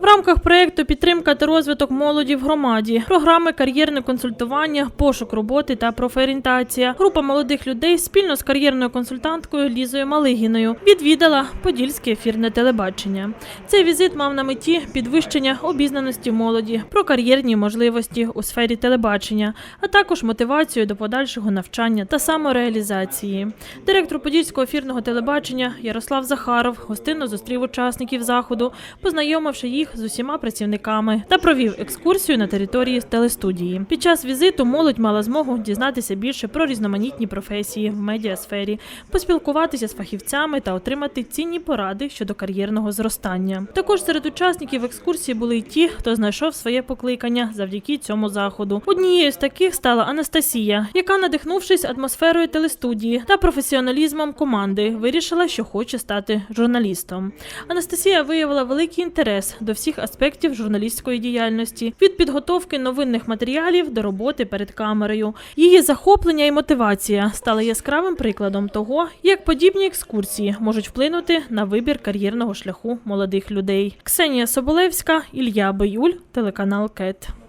В рамках проєкту підтримка та розвиток молоді в громаді, програми кар'єрне консультування, пошук роботи та профорієнтація. Група молодих людей спільно з кар'єрною консультанткою Лізою Малигіною відвідала подільське ефірне телебачення. Цей візит мав на меті підвищення обізнаності молоді про кар'єрні можливості у сфері телебачення, а також мотивацію до подальшого навчання та самореалізації. Директор подільського ефірного телебачення Ярослав Захаров гостинно зустрів учасників заходу, познайомивши їх з усіма працівниками та провів екскурсію на території телестудії. Під час візиту молодь мала змогу дізнатися більше про різноманітні професії в медіасфері, поспілкуватися з фахівцями та отримати цінні поради щодо кар'єрного зростання. Також серед учасників екскурсії були й ті, хто знайшов своє покликання завдяки цьому заходу. Однією з таких стала Анастасія, яка, надихнувшись атмосферою телестудії та професіоналізмом команди, вирішила, що хоче стати журналістом. Анастасія виявила великий інтерес до всіх аспектів журналістської діяльності від підготовки новинних матеріалів до роботи перед камерою. Її захоплення і мотивація стали яскравим прикладом того, як подібні екскурсії можуть вплинути на вибір кар'єрного шляху молодих людей. Ксенія Соболевська, Ілля Биюль, телеканал КЕТ.